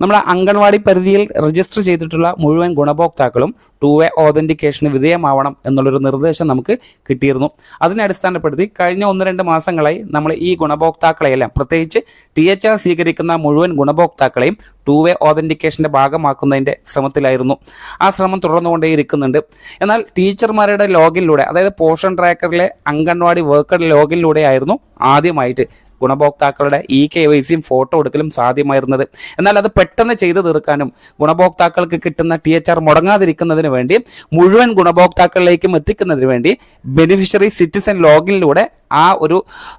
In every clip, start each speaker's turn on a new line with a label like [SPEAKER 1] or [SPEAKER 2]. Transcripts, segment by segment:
[SPEAKER 1] നമ്മുടെ അംഗൻവാടി പരിധിയിൽ രജിസ്റ്റർ ചെയ്തിട്ടുള്ള മുഴുവൻ ഗുണഭോക്താക്കളും ടു വേ ഓതന്റിക്കേഷന് വിധേയമാവണം എന്നുള്ളൊരു നിർദ്ദേശം നമുക്ക് കിട്ടിയിരുന്നു. അതിനെ അടിസ്ഥാനപ്പെടുത്തി കഴിഞ്ഞ ഒന്ന് രണ്ട് മാസങ്ങളായി നമ്മൾ ഈ ഗുണഭോക്താക്കളെയെല്ലാം പ്രത്യേകിച്ച് ടി എച്ച് ആർ സ്വീകരിക്കുന്ന മുഴുവൻ ഗുണഭോക്താക്കളെയും ടു വേ ഓതന്റിക്കേഷന്റെ ഭാഗമാക്കുന്നതിന്റെ ശ്രമത്തിലായിരുന്നു. ആ ശ്രമം തുടർന്നുകൊണ്ടേയിരിക്കുന്നുണ്ട്. എന്നാൽ ടീച്ചർമാരുടെ ലോഗിനിലൂടെ അതായത് പോഷൻ ട്രാക്കറിലെ അംഗൻവാടി വർക്കർ ലോഗിനിലൂടെ ആയിരുന്നു ആദ്യമായിട്ട് ഗുണഭോക്താക്കളുടെ ഇ കെ വൈ സിയും ഫോട്ടോ എടുക്കലും സാധ്യമായിരുന്നത്. എന്നാൽ അത് പെട്ടെന്ന് ചെയ്തു തീർക്കാനും ഗുണഭോക്താക്കൾക്ക് കിട്ടുന്ന ടി എച്ച് ആർ മുടങ്ങാതിരിക്കുന്നതിന് വേണ്ടി മുഴുവൻ ഗുണഭോക്താക്കളിലേക്കും എത്തിക്കുന്നതിന് വേണ്ടി ബെനിഫിഷ്യറി സിറ്റിസൺ ലോഗിനിലൂടെ ആ ഒരു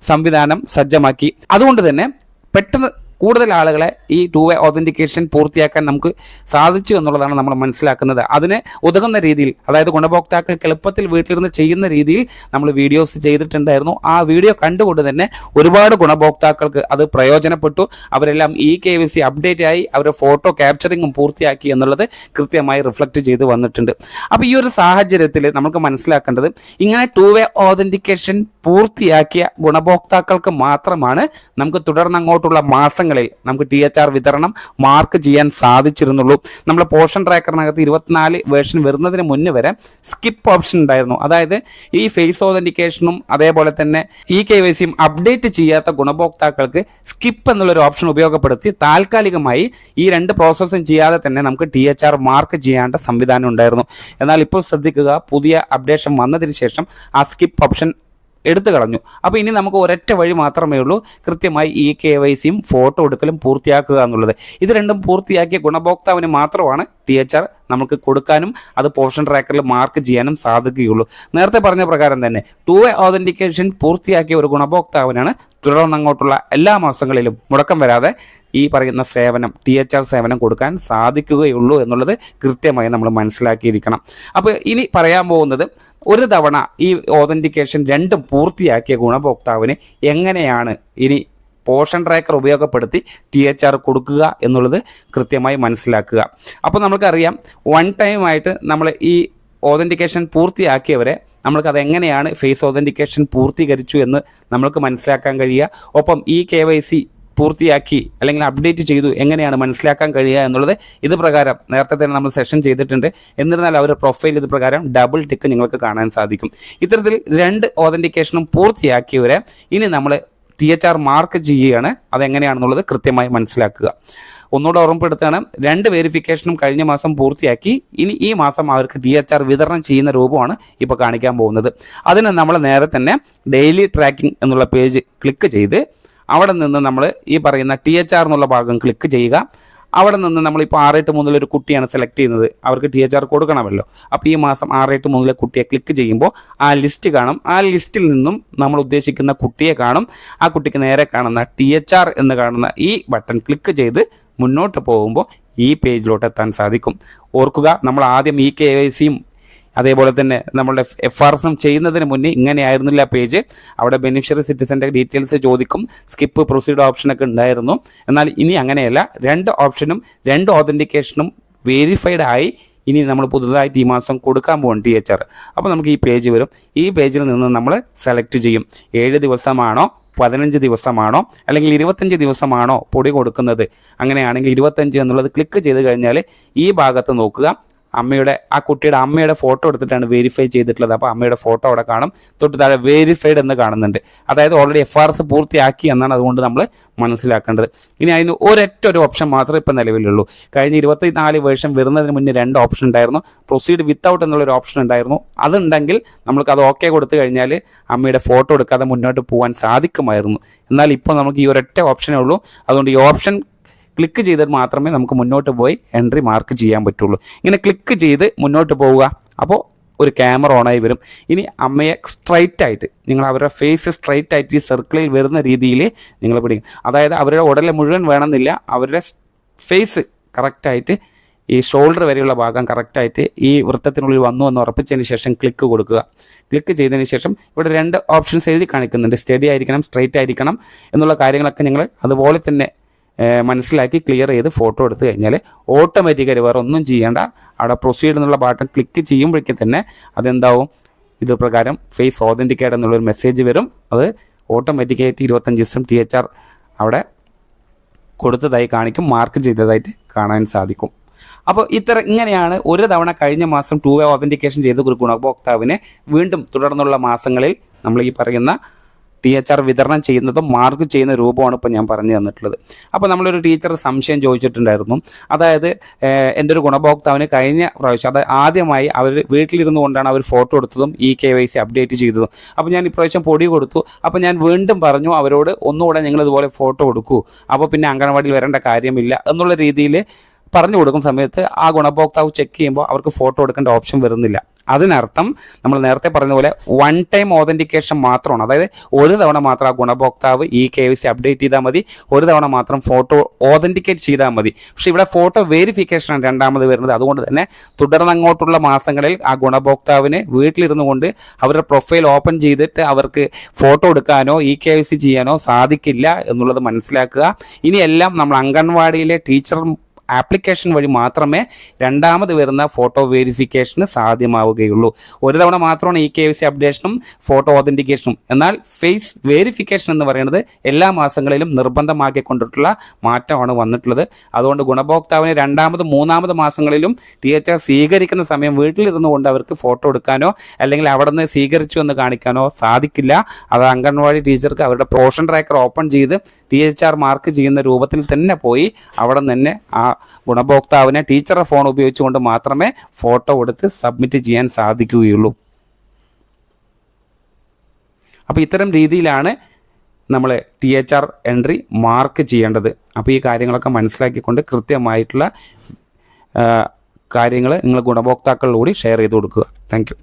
[SPEAKER 1] സംവിധാനം സജ്ജമാക്കി. അതുകൊണ്ട് തന്നെ പെട്ടെന്ന് കൂടുതൽ ആളുകളെ ഈ ടു വേ ഓതന്റിക്കേഷൻ പൂർത്തിയാക്കാൻ നമുക്ക് സാധിച്ചു എന്നുള്ളതാണ് നമ്മൾ മനസ്സിലാക്കുന്നത്. അതിന് ഉതകുന്ന രീതിയിൽ അതായത് ഗുണഭോക്താക്കൾക്ക് എളുപ്പത്തിൽ വീട്ടിലിരുന്ന് ചെയ്യുന്ന രീതിയിൽ നമ്മൾ വീഡിയോസ് ചെയ്തിട്ടുണ്ടായിരുന്നു. ആ വീഡിയോ കണ്ടുകൊണ്ട് തന്നെ ഒരുപാട് ഗുണഭോക്താക്കൾക്ക് അത് പ്രയോജനപ്പെട്ടു. അവരെല്ലാം E K V C update ആയി അവരുടെ ഫോട്ടോ ക്യാപ്ചറിങ്ങും പൂർത്തിയാക്കി എന്നുള്ളത് കൃത്യമായി റിഫ്ലക്റ്റ് ചെയ്ത് വന്നിട്ടുണ്ട്. അപ്പോൾ ഈ ഒരു സാഹചര്യത്തിൽ നമുക്ക് മനസ്സിലാക്കേണ്ടത് ഇങ്ങനെ ടു വേ ഓതന്റിക്കേഷൻ പൂർത്തിയാക്കിയ ഗുണഭോക്താക്കൾക്ക് മാത്രമാണ് നമുക്ക് തുടർന്ന് അങ്ങോട്ടുള്ള മാസങ്ങളിൽ നമുക്ക് ടി എച്ച് ആർ വിതരണം മാർക്ക് ചെയ്യാൻ സാധിച്ചിരുന്നുള്ളൂ. നമ്മുടെ പോർഷൻ ട്രാക്കറിനകത്ത് ഇരുപത്തിനാല് വേർഷൻ വരുന്നതിന് മുന്നേ വരെ സ്കിപ്പ് ഓപ്ഷൻ ഉണ്ടായിരുന്നു. അതായത് ഈ ഫേസ് ഓതന്റിക്കേഷനും അതേപോലെ തന്നെ ഈ കെ വൈ സിയും അപ്ഡേറ്റ് ചെയ്യാത്ത ഗുണഭോക്താക്കൾക്ക് സ്കിപ്പ് എന്നുള്ളൊരു ഓപ്ഷൻ ഉപയോഗപ്പെടുത്തി താൽക്കാലികമായി ഈ രണ്ട് പ്രോസസ്സും ചെയ്യാതെ തന്നെ നമുക്ക് ടി എച്ച് ആർ മാർക്ക് ചെയ്യേണ്ട സംവിധാനം ഉണ്ടായിരുന്നു. എന്നാൽ ഇപ്പോൾ ശ്രദ്ധിക്കുക പുതിയ അപ്ഡേഷൻ വന്നതിന് ശേഷം ആ സ്കിപ്പ് ഓപ്ഷൻ എടുത്തു കളഞ്ഞു. അപ്പോൾ ഇനി നമുക്ക് ഒരൊറ്റ വഴി മാത്രമേ ഉള്ളൂ. കൃത്യമായി ഈ കെ വൈ സിയും ഫോട്ടോ എടുക്കലും പൂർത്തിയാക്കുക എന്നുള്ളത്. ഇത് രണ്ടും പൂർത്തിയാക്കിയ ഗുണഭോക്താവിന് മാത്രമാണ് ടി എച്ച് ആർ നമുക്ക് കൊടുക്കാനും അത് പോർഷൻ ട്രാക്കറിൽ മാർക്ക് ചെയ്യാനും സാധിക്കുകയുള്ളൂ. നേരത്തെ പറഞ്ഞ പ്രകാരം തന്നെ ടു വേ ഓതന്റിക്കേഷൻ പൂർത്തിയാക്കിയ ഒരു ഗുണഭോക്താവിനാണ് തുടർന്നങ്ങോട്ടുള്ള എല്ലാ മാസങ്ങളിലും മുടക്കം വരാതെ ഈ പറയുന്ന സേവനം ടി എച്ച് ആർ സേവനം കൊടുക്കാൻ സാധിക്കുകയുള്ളൂ എന്നുള്ളത് കൃത്യമായി നമ്മൾ മനസ്സിലാക്കിയിരിക്കണം. അപ്പോൾ ഇനി പറയാൻ പോകുന്നത് ഒരു തവണ ഈ ഓതന്റിക്കേഷൻ രണ്ടും പൂർത്തിയാക്കിയ ഗുണഭോക്താവിന് എങ്ങനെയാണ് ഇനി പോഷൻ ട്രാക്കർ ഉപയോഗപ്പെടുത്തി ടി എച്ച് ആർ കൊടുക്കുക എന്നുള്ളത് കൃത്യമായി മനസ്സിലാക്കുക. അപ്പോൾ നമുക്കറിയാം വൺ ടൈം ആയിട്ട് നമ്മൾ ഈ ഓതന്റിക്കേഷൻ പൂർത്തിയാക്കിയവരെ നമ്മൾക്ക് അത് എങ്ങനെയാണ് ഫേസ് ഓതന്റിക്കേഷൻ പൂർത്തീകരിച്ചു എന്ന് നമ്മൾക്ക് മനസ്സിലാക്കാൻ കഴിയുക. ഒപ്പം ഈ കെ വൈ സി പൂർത്തിയാക്കി അല്ലെങ്കിൽ അപ്ഡേറ്റ് ചെയ്തു എങ്ങനെയാണ് മനസ്സിലാക്കാൻ കഴിയുക എന്നുള്ളത് ഇത് പ്രകാരം നേരത്തെ തന്നെ നമ്മൾ സെഷൻ ചെയ്തിട്ടുണ്ട്. എന്നിരുന്നാൽ അവരുടെ പ്രൊഫൈൽ ഇത് പ്രകാരം ഡബിൾ ടിക്ക് നിങ്ങൾക്ക് കാണാൻ സാധിക്കും. ഇത്തരത്തിൽ രണ്ട് ഓതന്റിക്കേഷനും പൂർത്തിയാക്കിയവരെ ഇനി നമ്മൾ ടി എച്ച് ആർ മാർക്ക് ചെയ്യുകയാണ്. അതെങ്ങനെയാണെന്നുള്ളത് കൃത്യമായി മനസ്സിലാക്കുക. ഒന്നുകൂടെ ഓർമ്മപ്പെടുത്തുകയാണ്. രണ്ട് വെരിഫിക്കേഷനും കഴിഞ്ഞ മാസം പൂർത്തിയാക്കി. ഇനി ഈ മാസം അവർക്ക് ഡി എച്ച് ആർ വിതരണം ചെയ്യുന്ന രൂപമാണ് ഇപ്പോൾ കാണിക്കാൻ പോകുന്നത്. അതിന് നമ്മൾ നേരെ തന്നെ ഡെയിലി ട്രാക്കിംഗ് എന്നുള്ള പേജ് ക്ലിക്ക് ചെയ്ത് അവിടെ നിന്ന് നമ്മൾ ഈ പറയുന്ന ടി എച്ച് ആർ എന്നുള്ള ഭാഗം ക്ലിക്ക് ചെയ്യുക. അവിടെ നിന്ന് നമ്മളിപ്പോൾ എട്ട് മൂന്നിൽ ഒരു കുട്ടിയാണ് സെലക്ട് ചെയ്യുന്നത്. അവർക്ക് ടി എച്ച് ആർ കൊടുക്കണമല്ലോ. അപ്പോൾ ഈ മാസം ആറെട്ട് മൂന്നിലെ കുട്ടിയെ ക്ലിക്ക് ചെയ്യുമ്പോൾ ആ ലിസ്റ്റ് കാണും. ആ ലിസ്റ്റിൽ നിന്നും നമ്മൾ ഉദ്ദേശിക്കുന്ന കുട്ടിയെ കാണും. ആ കുട്ടിക്ക് നേരെ കാണുന്ന ടി എച്ച് ആർ എന്ന് കാണുന്ന ഈ ബട്ടൺ ക്ലിക്ക് ചെയ്ത് മുന്നോട്ട് പോകുമ്പോൾ ഈ പേജിലോട്ട് എത്താൻ സാധിക്കും. ഓർക്കുക നമ്മൾ ആദ്യം ഈ കെ വൈ സിയും അതേപോലെ തന്നെ നമ്മളുടെ എഫ് ആർ എസും ചെയ്യുന്നതിന് മുന്നേ ഇങ്ങനെയായിരുന്നില്ല പേജ്. അവിടെ ബെനിഫിഷ്യറി സിറ്റിസന്റെ ഡീറ്റെയിൽസ് ചോദിക്കും. സ്കിപ്പ് പ്രൊസീഡ് ഓപ്ഷനൊക്കെ ഉണ്ടായിരുന്നു. എന്നാൽ ഇനി അങ്ങനെയല്ല. രണ്ട് ഓപ്ഷനും രണ്ട് ഓതന്റിക്കേഷനും വേരിഫൈഡ് ആയി ഇനി നമ്മൾ പുതുതായിട്ട് ഈ മാസം കൊടുക്കാൻ പോകും ടി എച്ച് ആർ അപ്പോൾ നമുക്ക് ഈ പേജ് വരും. ഈ പേജിൽ നിന്ന് നമ്മൾ സെലക്ട് ചെയ്യും. ഏഴ് ദിവസമാണോ പതിനഞ്ച് ദിവസമാണോ അല്ലെങ്കിൽ ഇരുപത്തഞ്ച് ദിവസമാണോ പൊടി കൊടുക്കുന്നത്? അങ്ങനെയാണെങ്കിൽ ഇരുപത്തഞ്ച് എന്നുള്ളത് ക്ലിക്ക് ചെയ്ത് കഴിഞ്ഞാൽ ഈ ഭാഗത്ത് നോക്കുക. അമ്മയുടെ ആ കുട്ടിയുടെ അമ്മയുടെ ഫോട്ടോ എടുത്തിട്ടാണ് വെരിഫൈ ചെയ്തിട്ടുള്ളത്. അപ്പോൾ അമ്മയുടെ ഫോട്ടോ അവിടെ കാണും. തൊട്ട് താഴെ വെരിഫൈഡ് എന്ന് കാണുന്നുണ്ട്. അതായത് ഓൾറെഡി എഫ് ആർ എസ് പൂർത്തിയാക്കി എന്നാണ് അതുകൊണ്ട് നമ്മൾ മനസ്സിലാക്കേണ്ടത്. ഇനി അതിന് ഒരൊറ്റ ഒരു ഓപ്ഷൻ മാത്രമേ ഇപ്പം നിലവിലുള്ളൂ. കഴിഞ്ഞ ഇരുപത്തി നാല് വേഷം വരുന്നതിന് മുന്നേ രണ്ട് ഓപ്ഷൻ ഉണ്ടായിരുന്നു. പ്രൊസീഡ് വിത്തൗട്ട് എന്നുള്ളൊരു ഓപ്ഷൻ ഉണ്ടായിരുന്നു. അതുണ്ടെങ്കിൽ നമുക്ക് അത് ഓക്കെ കൊടുത്തു കഴിഞ്ഞാൽ അമ്മയുടെ ഫോട്ടോ എടുക്കാതെ മുന്നോട്ട് പോകാൻ സാധിക്കുമായിരുന്നു. എന്നാൽ ഇപ്പോൾ നമുക്ക് ഈ ഒരൊറ്റ ഓപ്ഷനേ ഉള്ളൂ. അതുകൊണ്ട് ഈ ഓപ്ഷൻ ക്ലിക്ക് ചെയ്താൽ മാത്രമേ നമുക്ക് മുന്നോട്ട് പോയി എൻട്രി മാർക്ക് ചെയ്യാൻ പറ്റുള്ളൂ. ഇങ്ങനെ ക്ലിക്ക് ചെയ്ത് മുന്നോട്ട് പോവുക. അപ്പോൾ ഒരു ക്യാമറ ഓണായി വരും. ഇനി അമ്മയെ സ്ട്രൈറ്റ് ആയിട്ട് നിങ്ങൾ അവരുടെ ഫേസ് സ്ട്രൈറ്റ് ആയിട്ട് ഈ സർക്കിളിൽ വരുന്ന രീതിയിൽ നിങ്ങൾ പിടിക്കും. അതായത് അവരുടെ ഉടലെ മുഴുവൻ വേണമെന്നില്ല. അവരുടെ ഫേസ് കറക്റ്റായിട്ട് ഈ ഷോൾഡർ വരെയുള്ള ഭാഗം കറക്റ്റായിട്ട് ഈ വൃത്തത്തിനുള്ളിൽ വന്നു എന്ന് ഉറപ്പിച്ചതിന് ശേഷം ക്ലിക്ക് കൊടുക്കുക. ക്ലിക്ക് ചെയ്തതിന് ശേഷം ഇവിടെ രണ്ട് ഓപ്ഷൻസ് എഴുതി കാണിക്കുന്നുണ്ട്. സ്റ്റഡി ആയിരിക്കണം സ്ട്രൈറ്റ് ആയിരിക്കണം എന്നുള്ള കാര്യങ്ങളൊക്കെ നിങ്ങൾ അതുപോലെ തന്നെ മനസ്സിലാക്കി ക്ലിയർ ചെയ്ത് ഫോട്ടോ എടുത്തു കഴിഞ്ഞാൽ ഓട്ടോമാറ്റിക്കായി വേറെ ഒന്നും ചെയ്യേണ്ട. അവിടെ പ്രൊസീഡ് എന്നുള്ള ബട്ടൺ ക്ലിക്ക് ചെയ്യുമ്പോഴേക്കും തന്നെ അതെന്താവും? ഇത് പ്രകാരം ഫേസ് ഓതന്റിക്കേറ്റ് എന്നുള്ളൊരു മെസ്സേജ് വരും. അത് ഓട്ടോമാറ്റിക്കായിട്ട് ഇരുപത്തഞ്ച് ദിവസം ടി എച്ച് ആർ അവിടെ കൊടുത്തതായി കാണിക്കും. മാർക്ക് ചെയ്തതായിട്ട് കാണാൻ സാധിക്കും. അപ്പോൾ ഇത്ര ഇങ്ങനെയാണ് ഒരു തവണ കഴിഞ്ഞ മാസം ടു വേ ഓതന്റിക്കേഷൻ ചെയ്ത് ഒരു ഗുണഭോക്താവിനെ വീണ്ടും തുടർന്നുള്ള മാസങ്ങളിൽ നമ്മൾ ഈ പറയുന്ന ടി എച്ച് ആർ വിതരണം ചെയ്യുന്നതും മാർക്ക് ചെയ്യുന്ന രൂപമാണ് ഇപ്പോൾ ഞാൻ പറഞ്ഞു തന്നിട്ടുള്ളത്. അപ്പോൾ നമ്മളൊരു ടീച്ചർ സംശയം ചോദിച്ചിട്ടുണ്ടായിരുന്നു. അതായത് എന്റെ ഒരു ഗുണഭോക്താവിന് കഴിഞ്ഞ പ്രാവശ്യം അതായത് ആദ്യമായി അവർ വീട്ടിലിരുന്നു കൊണ്ടാണ് അവർ photo എടുത്തതും E K Y C update ചെയ്തതും. അപ്പോൾ ഞാൻ ഇപ്രാവശ്യം പൊടി കൊടുത്തു. അപ്പോൾ ഞാൻ വീണ്ടും പറഞ്ഞു അവരോട് ഒന്നുകൂടെ നിങ്ങൾ ഇതുപോലെ ഫോട്ടോ കൊടുക്കൂ. അപ്പോൾ പിന്നെ അംഗനവാടിയിൽ വരേണ്ട കാര്യമില്ല എന്നുള്ള രീതിയിൽ പറഞ്ഞു കൊടുക്കുന്ന സമയത്ത് ആ ഗുണഭോക്താവ് ചെക്ക് ചെയ്യുമ്പോൾ അവർക്ക് ഫോട്ടോ എടുക്കേണ്ട ഓപ്ഷൻ വരുന്നില്ല. അതിനർത്ഥം നമ്മൾ നേരത്തെ പറഞ്ഞ പോലെ വൺ ടൈം ഓതന്റിക്കേഷൻ മാത്രമാണ്. അതായത് ഒരു തവണ മാത്രം ആ ഗുണഭോക്താവ് ഈ കെ വി സി അപ്ഡേറ്റ് ചെയ്താൽ മതി. ഒരു തവണ മാത്രം ഫോട്ടോ ഓതന്റിക്കേറ്റ് ചെയ്താൽ മതി. പക്ഷേ ഇവിടെ ഫോട്ടോ വെരിഫിക്കേഷനാണ് രണ്ടാമത് വരുന്നത്. അതുകൊണ്ട് തന്നെ തുടർന്ന് അങ്ങോട്ടുള്ള മാസങ്ങളിൽ ആ ഗുണഭോക്താവിന് വീട്ടിലിരുന്നു കൊണ്ട് അവരുടെ പ്രൊഫൈൽ ഓപ്പൺ ചെയ്തിട്ട് അവർക്ക് ഫോട്ടോ എടുക്കാനോ ഇ കെ വി സി ചെയ്യാനോ സാധിക്കില്ല എന്നുള്ളത് മനസ്സിലാക്കുക. ഇനിയെല്ലാം നമ്മൾ അംഗൻവാടിയിലെ ടീച്ചർ ആപ്ലിക്കേഷൻ വഴി മാത്രമേ രണ്ടാമത് വരുന്ന ഫോട്ടോ വെരിഫിക്കേഷന് സാധ്യമാവുകയുള്ളൂ. ഒരു തവണ മാത്രമാണ് ഇ കെ സി അപ്ഡേഷനും ഫോട്ടോ ഓതന്റിക്കേഷനും എന്നാൽ ഫേസ് വെരിഫിക്കേഷൻ എന്ന് പറയുന്നത് എല്ലാ മാസങ്ങളിലും നിർബന്ധമാക്കിക്കൊണ്ടിട്ടുള്ള മാറ്റമാണ് വന്നിട്ടുള്ളത്. അതുകൊണ്ട് ഗുണഭോക്താവിന് രണ്ടാമത് മൂന്നാമത് മാസങ്ങളിലും ടി എച്ച് ആർ സ്വീകരിക്കുന്ന സമയം വീട്ടിലിരുന്നു കൊണ്ട് അവർക്ക് ഫോട്ടോ എടുക്കാനോ അല്ലെങ്കിൽ അവിടെ നിന്ന് സ്വീകരിച്ചു എന്ന് കാണിക്കാനോ സാധിക്കില്ല. അത് അംഗൻവാടി ടീച്ചർക്ക് അവരുടെ പ്രോഷൻ ട്രാക്കർ ഓപ്പൺ ചെയ്ത് ടി എച്ച് ആർ മാർക്ക് ചെയ്യുന്ന രൂപത്തിൽ തന്നെ പോയി അവിടെ തന്നെ ആ ഗുണഭോക്താവിനെ ടീച്ചറുടെ ഫോൺ ഉപയോഗിച്ചുകൊണ്ട് മാത്രമേ ഫോട്ടോ എടുത്ത് സബ്മിറ്റ് ചെയ്യാൻ സാധിക്കുകയുള്ളൂ. അപ്പോൾ ഇത്തരം രീതിയിലാണ് നമ്മൾ T H R entry mark ചെയ്യേണ്ടത്. അപ്പോൾ ഈ കാര്യങ്ങളൊക്കെ മനസ്സിലാക്കിക്കൊണ്ട് കൃത്യമായിട്ടുള്ള കാര്യങ്ങൾ നിങ്ങൾ ഗുണഭോക്താക്കളിലൂടെ ഷെയർ ചെയ്ത് കൊടുക്കുക. താങ്ക്